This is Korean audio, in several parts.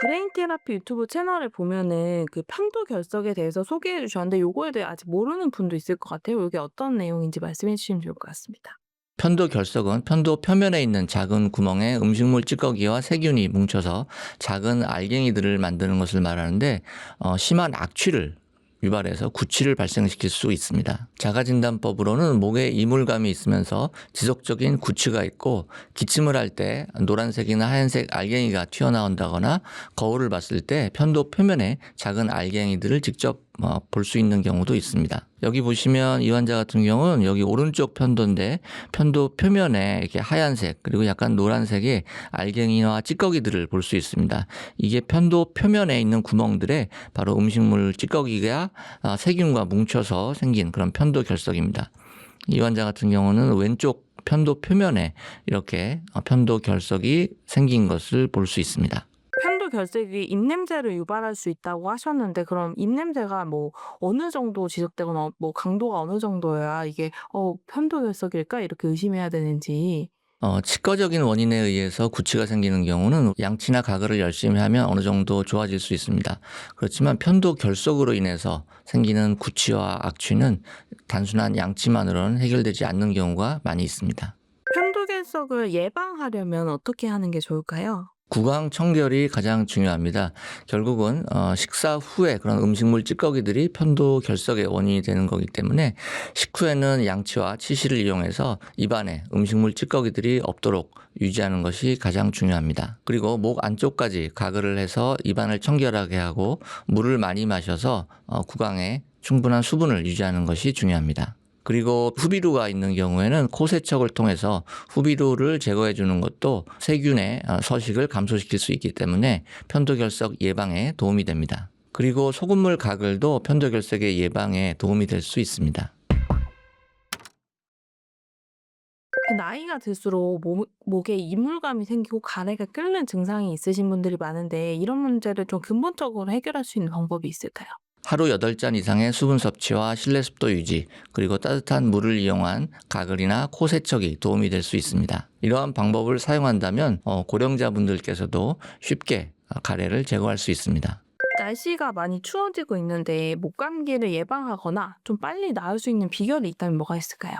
브레인 테라피 유튜브 채널을 보면은 그 편도 결석에 대해서 소개해 주셨는데 요거에 대해 아직 모르는 분도 있을 것 같아요. 요게 어떤 내용인지 말씀해 주시면 좋을 것 같습니다. 편도 결석은 편도 표면에 있는 작은 구멍에 음식물 찌꺼기와 세균이 뭉쳐서 작은 알갱이들을 만드는 것을 말하는데 어, 심한 악취를 유발해서 구취를 발생시킬 수 있습니다. 자가진단법으로는 목에 이물감이 있으면서 지속적인 구취가 있고 기침을 할 때 노란색이나 하얀색 알갱이가 튀어나온다거나 거울을 봤을 때 편도 표면에 작은 알갱이들을 직접 어, 볼수 있는 경우도 있습니다. 여기 보시면 이 환자 같은 경우는 여기 오른쪽 편도인데 편도 표면에 이렇게 하얀색 그리고 약간 노란색의 알갱이와 찌꺼기들을 볼 수 있습니다. 이게 편도 표면에 있는 구멍들에 바로 음식물 찌꺼기가 아, 세균과 뭉쳐서 생긴 그런 편도 결석입니다. 이 환자 같은 경우는 왼쪽 편도 표면에 이렇게 어, 편도 결석이 생긴 것을 볼 수 있습니다. 편도 결석이 입냄새를 유발할 수 있다고 하셨는데 그럼 입냄새가 뭐 어느 정도 지속되거나 뭐 강도가 어느 정도여야 이게 어 편도 결석일까 이렇게 의심해야 되는지 어, 치과적인 원인에 의해서 구취가 생기는 경우는 양치나 가글을 열심히 하면 어느 정도 좋아질 수 있습니다. 그렇지만 편도 결석으로 인해서 생기는 구취와 악취는 단순한 양치만으로는 해결되지 않는 경우가 많이 있습니다. 편도 결석을 예방하려면 어떻게 하는 게 좋을까요? 구강 청결이 가장 중요합니다. 결국은 어, 식사 후에 그런 음식물 찌꺼기들이 편도 결석의 원인이 되는 거기 때문에 식후에는 양치와 치실을 이용해서 입안에 음식물 찌꺼기들이 없도록 유지하는 것이 가장 중요합니다. 그리고 목 안쪽까지 가글을 해서 입안을 청결하게 하고 물을 많이 마셔서 어, 구강에 충분한 수분을 유지하는 것이 중요합니다. 그리고 후비루가 있는 경우에는 코 세척을 통해서 후비루를 제거해 주는 것도 세균의 어, 서식을 감소시킬 수 있기 때문에 편도결석 예방에 도움이 됩니다. 그리고 소금물 가글도 편도결석의 예방에 도움이 될 수 있습니다. 그 나이가 들수록 목, 목에 이물감이 생기고 가래가 끓는 증상이 있으신 분들이 많은데 이런 문제를 좀 근본적으로 해결할 수 있는 방법이 있을까요? 하루 8잔 이상의 수분 섭취와 실내 습도 유지, 그리고 따뜻한 물을 이용한 가글이나 코 세척이 도움이 될 수 있습니다. 이러한 방법을 사용한다면 어, 고령자분들께서도 쉽게 가래를 제거할 수 있습니다. 날씨가 많이 추워지고 있는데 목 감기를 예방하거나 좀 빨리 나을 수 있는 비결이 있다면 뭐가 있을까요?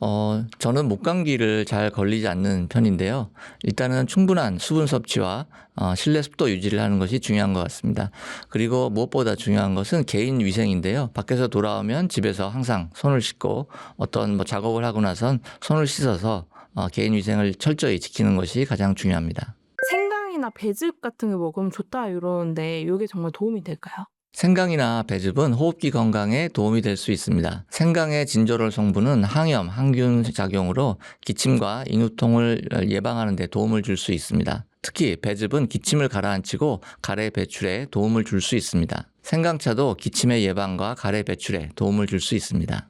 어, 저는 목감기를 잘 걸리지 않는 편인데요. 일단은 충분한 수분 섭취와 어, 실내 습도 유지를 하는 것이 중요한 것 같습니다. 그리고 무엇보다 중요한 것은 개인 위생인데요. 밖에서 돌아오면 집에서 항상 손을 씻고 어떤 뭐 작업을 하고 나선 손을 씻어서 어, 개인 위생을 철저히 지키는 것이 가장 중요합니다. 생강이나 배즙 같은 거 먹으면 좋다 이러는데 이게 정말 도움이 될까요? 생강이나 배즙은 호흡기 건강에 도움이 될 수 있습니다. 생강의 진저롤 성분은 항염, 항균 작용으로 기침과 인후통을 예방하는 데 도움을 줄 수 있습니다. 특히 배즙은 기침을 가라앉히고 가래 배출에 도움을 줄 수 있습니다. 생강차도 기침의 예방과 가래 배출에 도움을 줄 수 있습니다.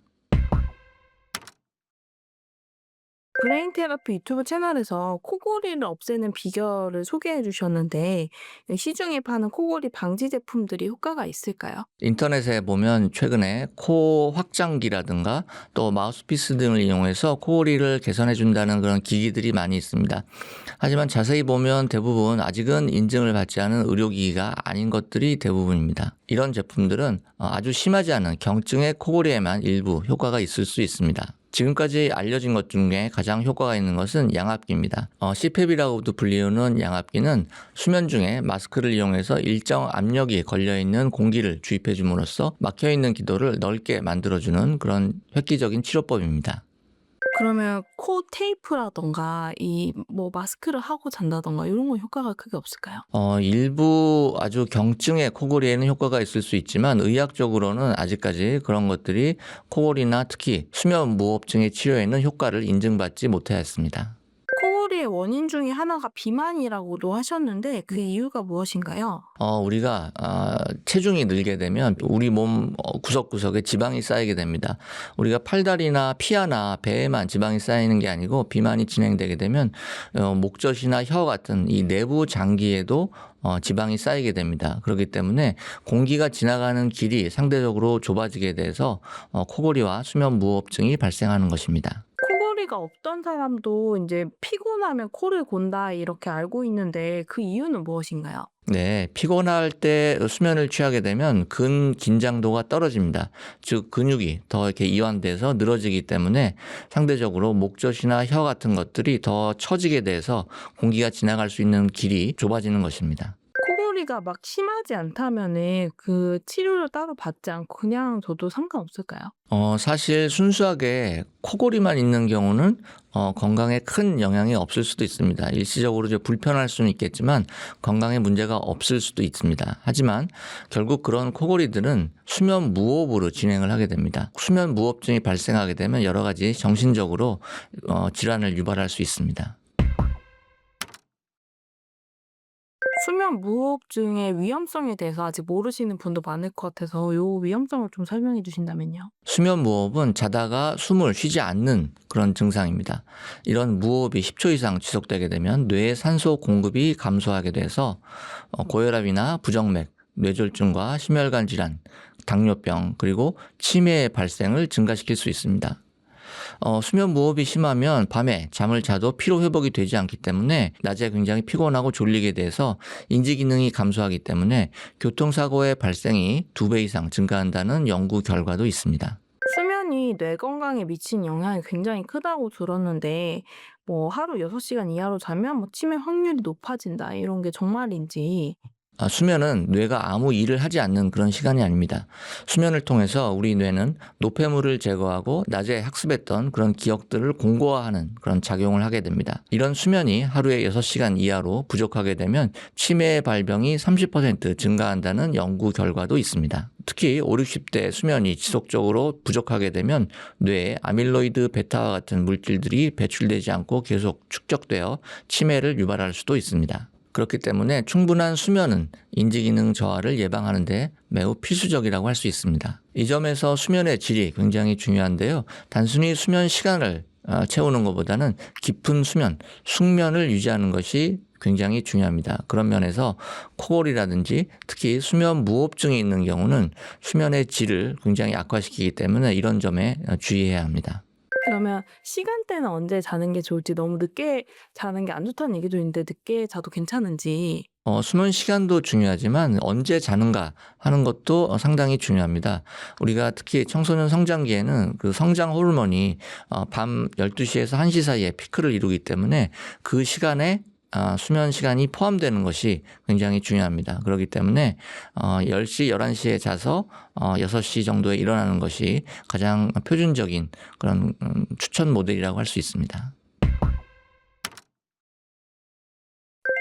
브레인 테라피 유튜브 채널에서 코골이를 없애는 비결을 소개해 주셨는데 시중에 파는 코골이 방지 제품들이 효과가 있을까요? 인터넷에 보면 최근에 코 확장기라든가 또 마우스피스 등을 이용해서 코골이를 개선해 준다는 그런 기기들이 많이 있습니다. 하지만 자세히 보면 대부분 아직은 인증을 받지 않은 의료기기가 아닌 것들이 대부분입니다. 이런 제품들은 어, 아주 심하지 않은 경증의 코골이에만 일부 효과가 있을 수 있습니다. 지금까지 알려진 것 중에 가장 효과가 있는 것은 양압기입니다. 어, CPAP이라고도 불리우는 양압기는 수면 중에 마스크를 이용해서 일정 압력이 걸려있는 공기를 주입해 줌으로써 막혀있는 기도를 넓게 만들어주는 그런 획기적인 치료법입니다. 그러면 코 테이프라던가 이 뭐 마스크를 하고 잔다던가 이런 건 효과가 크게 없을까요? 어, 일부 아주 경증의 코골이에는 효과가 있을 수 있지만 의학적으로는 아직까지 그런 것들이 코골이나 특히 수면 무호흡증의 치료에는 효과를 인증받지 못하였습니다. 코골이의 원인 중에 하나가 비만이라고도 하셨는데 그 이유가 무엇인가요? 어, 우리가 아, 체중이 늘게 되면 우리 몸 어, 구석구석에 지방이 쌓이게 됩니다. 우리가 팔다리나 피하나 배에만 지방이 쌓이는 게 아니고 비만이 진행되게 되면 어, 목젖이나 혀 같은 이 내부 장기에도 어, 지방이 쌓이게 됩니다. 그렇기 때문에 공기가 지나가는 길이 상대적으로 좁아지게 돼서 어, 코골이와 수면 무호흡증이 발생하는 것입니다. 코골이가 없던 사람도 인제 피곤하면 코를 곤다 이렇게 알고 있는데 그 이유는 무엇인가요? 네, 피곤할 때 수면을 취하게 되면 근 긴장도가 떨어집니다. 즉 근육이 더 이렇게 이완돼서 늘어지기 때문에 상대적으로 목젖이나 혀 같은 것들이 더 처지게 돼서 공기가 지나갈 수 있는 길이 좁아지는 것입니다. 코골이가 막 심하지 않다면은 그 치료를 따로 받지 않고 그냥 둬도 상관없을까요? 어, 사실 순수하게 코골이만 있는 경우는 어, 건강에 큰 영향이 없을 수도 있습니다. 일시적으로 이제 불편할 수는 있겠지만 건강에 문제가 없을 수도 있습니다. 하지만 결국 그런 코골이들은 수면 무호흡으로 진행을 하게 됩니다. 수면 무호흡증이 발생하게 되면 여러 가지 정신적으로 어, 질환을 유발할 수 있습니다. 수면 무호흡증의 위험성에 대해서 아직 모르시는 분도 많을 것 같아서 요 위험성을 좀 설명해 주신다면요. 수면 무호흡은 자다가 숨을 쉬지 않는 그런 증상입니다. 이런 무호흡이 10초 이상 지속되게 되면 뇌의 산소 공급이 감소하게 돼서 어, 고혈압이나 부정맥, 뇌졸중과 심혈관 질환, 당뇨병, 그리고 치매의 발생을 증가시킬 수 있습니다. 어, 수면 무호흡이 심하면 밤에 잠을 자도 피로 회복이 되지 않기 때문에 낮에 굉장히 피곤하고 졸리게 돼서 인지 기능이 감소하기 때문에 교통사고의 발생이 두 배 이상 증가한다는 연구 결과도 있습니다. 수면이 뇌 건강에 미치는 영향이 굉장히 크다고 들었는데 뭐 하루 6시간 이하로 자면 뭐 치매 확률이 높아진다 이런 게 정말인지 아, 수면은 뇌가 아무 일을 하지 않는 그런 시간이 아닙니다. 수면을 통해서 우리 뇌는 노폐물을 제거하고 낮에 학습했던 그런 기억들을 공고화하는 그런 작용을 하게 됩니다. 이런 수면이 하루에 6시간 이하로 부족하게 되면 치매의 발병이 30% 증가한다는 연구 결과도 있습니다. 특히 5, 60대 수면이 지속적으로 부족하게 되면 뇌에 아밀로이드 베타와 같은 물질들이 배출되지 않고 계속 축적되어 치매를 유발할 수도 있습니다. 그렇기 때문에 충분한 수면은 인지기능 저하를 예방하는데 매우 필수적이라고 할 수 있습니다. 이 점에서 수면의 질이 굉장히 중요한데요. 단순히 수면 시간을 어, 채우는 것보다는 깊은 수면, 숙면을 유지하는 것이 굉장히 중요합니다. 그런 면에서 코골이라든지 특히 수면 무호흡증이 있는 경우는 수면의 질을 굉장히 악화시키기 때문에 이런 점에 어, 주의해야 합니다. 그러면 시간대는 언제 자는 게 좋을지 너무 늦게 자는 게 안 좋다는 얘기도 있는데 늦게 자도 괜찮은지 어, 수면 시간도 중요하지만 언제 자는가 하는 것도 어, 상당히 중요합니다. 우리가 특히 청소년 성장기에는 그 성장 호르몬이 어, 밤 12시에서 1시 사이에 피크를 이루기 때문에 그 시간에 아, 수면 시간이 포함되는 것이 굉장히 중요합니다. 그렇기 때문에 어, 10시, 11시에 자서 어, 6시 정도에 일어나는 것이 가장 표준적인 그런 음, 추천 모델이라고 할 수 있습니다.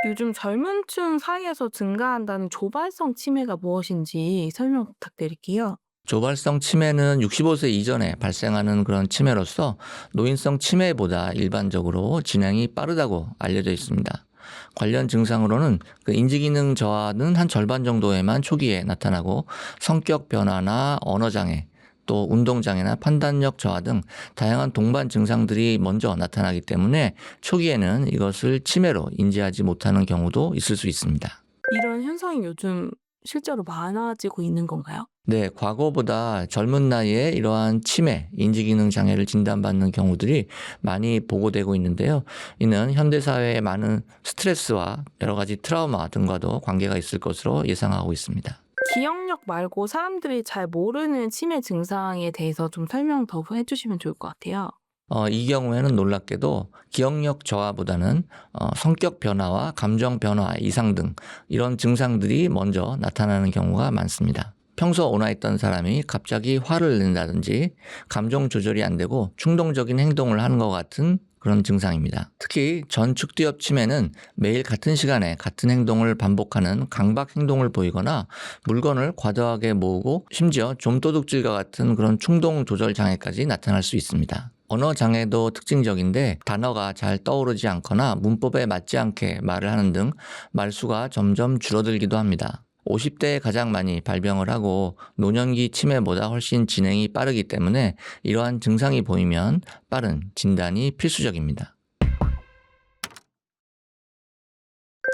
요즘 젊은 층 사이에서 증가한다는 조발성 치매가 무엇인지 설명 부탁드릴게요. 조발성 치매는 65세 이전에 발생하는 그런 치매로서 노인성 치매보다 일반적으로 진행이 빠르다고 알려져 있습니다. 관련 증상으로는 그 인지기능 저하는 한 절반 정도에만 초기에 나타나고 성격 변화나 언어장애, 또 운동장애나 판단력 저하 등 다양한 동반 증상들이 먼저 나타나기 때문에 초기에는 이것을 치매로 인지하지 못하는 경우도 있을 수 있습니다. 이런 현상이 요즘 실제로 많아지고 있는 건가요? 네, 과거보다 젊은 나이에 이러한 치매, 인지기능 장애를 진단받는 경우들이 많이 보고되고 있는데요. 이는 현대사회의 많은 스트레스와 여러 가지 트라우마 등과도 관계가 있을 것으로 예상하고 있습니다. 기억력 말고 사람들이 잘 모르는 치매 증상에 대해서 좀 설명 더 해주시면 좋을 것 같아요. 어, 이 경우에는 놀랍게도 기억력 저하보다는 어, 성격 변화와 감정 변화 이상 등 이런 증상들이 먼저 나타나는 경우가 많습니다. 평소 온화했던 사람이 갑자기 화를 낸다든지 감정 조절이 안 되고 충동적인 행동을 하는 것 같은 그런 증상입니다. 특히 전축두엽 치매는 매일 같은 시간에 같은 행동을 반복하는 강박 행동을 보이거나 물건을 과도하게 모으고 심지어 좀도둑질과 같은 그런 충동 조절 장애까지 나타날 수 있습니다. 언어 장애도 특징적인데 단어가 잘 떠오르지 않거나 문법에 맞지 않게 말을 하는 등 말수가 점점 줄어들기도 합니다. 50대에 가장 많이 발병을 하고 노년기 치매보다 훨씬 진행이 빠르기 때문에 이러한 증상이 보이면 빠른 진단이 필수적입니다.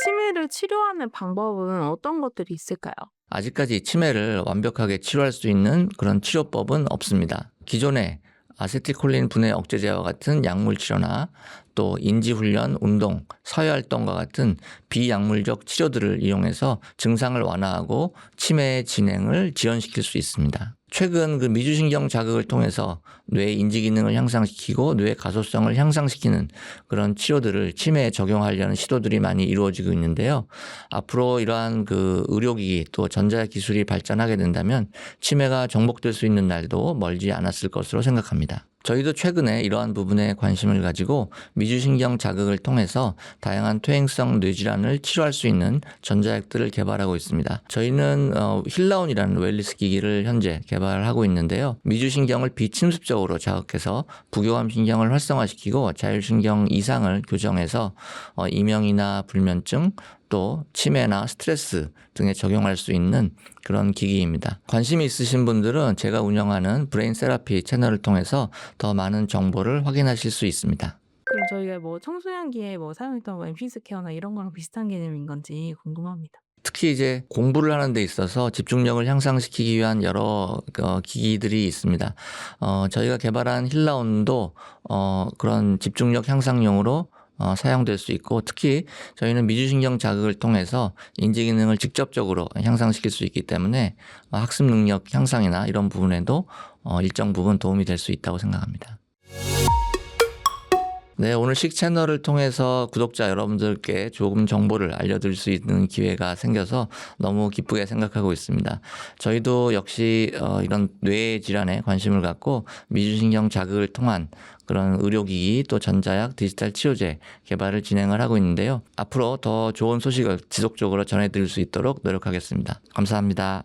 치매를 치료하는 방법은 어떤 것들이 있을까요? 아직까지 치매를 완벽하게 치료할 수 있는 그런 치료법은 없습니다. 기존에 아세틸콜린 분해 억제제와 같은 약물 치료나 또 인지 훈련, 운동, 사회 활동과 같은 비약물적 치료들을 이용해서 증상을 완화하고 치매의 진행을 지연시킬 수 있습니다. 최근 그 미주신경 자극을 통해서 뇌 인지 기능을 향상시키고 뇌 가소성을 향상시키는 그런 치료들을 치매에 적용하려는 시도들이 많이 이루어지고 있는데요. 앞으로 이러한 그 의료기기 또 전자 기술이 발전하게 된다면 치매가 정복될 수 있는 날도 멀지 않았을 것으로 생각합니다. 저희도 최근에 이러한 부분에 관심을 가지고 미주신경 자극을 통해서 다양한 퇴행성 뇌질환을 치료할 수 있는 전자약들을 개발하고 있습니다. 저희는 어, 힐라온이라는 웰리스 기기를 현재 개발하고 있는데요. 미주신경을 비침습적으로 자극해서 부교감 신경을 활성화시키고 자율신경 이상을 교정해서 어, 이명이나 불면증 또 치매나 스트레스 등에 적용할 수 있는 그런 기기입니다. 관심이 있으신 분들은 제가 운영하는 브레인 세라피 채널을 통해서 더 많은 정보를 확인하실 수 있습니다. 그럼 저희가 뭐 청소년기에 뭐 사용했던 뭐 MP 스퀘어나 이런 거랑 비슷한 개념인 건지 궁금합니다. 특히 이제 공부를 하는 데 있어서 집중력을 향상시키기 위한 여러 어, 기기들이 있습니다. 어, 저희가 개발한 힐라온도 어, 그런 집중력 향상용으로 어, 사용될 수 있고 특히 저희는 미주신경 자극을 통해서 인지 기능을 직접적으로 향상시킬 수 있기 때문에 어, 학습 능력 향상이나 이런 부분에도 어, 일정 부분 도움이 될 수 있다고 생각합니다. 네, 오늘 식 채널을 통해서 구독자 여러분들께 조금 정보를 알려드릴 수 있는 기회가 생겨서 너무 기쁘게 생각하고 있습니다. 저희도 역시 어, 이런 뇌 질환에 관심을 갖고 미주신경 자극을 통한 그런 의료기기 또 전자약 디지털 치료제 개발을 진행을 하고 있는데요. 앞으로 더 좋은 소식을 지속적으로 전해드릴 수 있도록 노력하겠습니다. 감사합니다.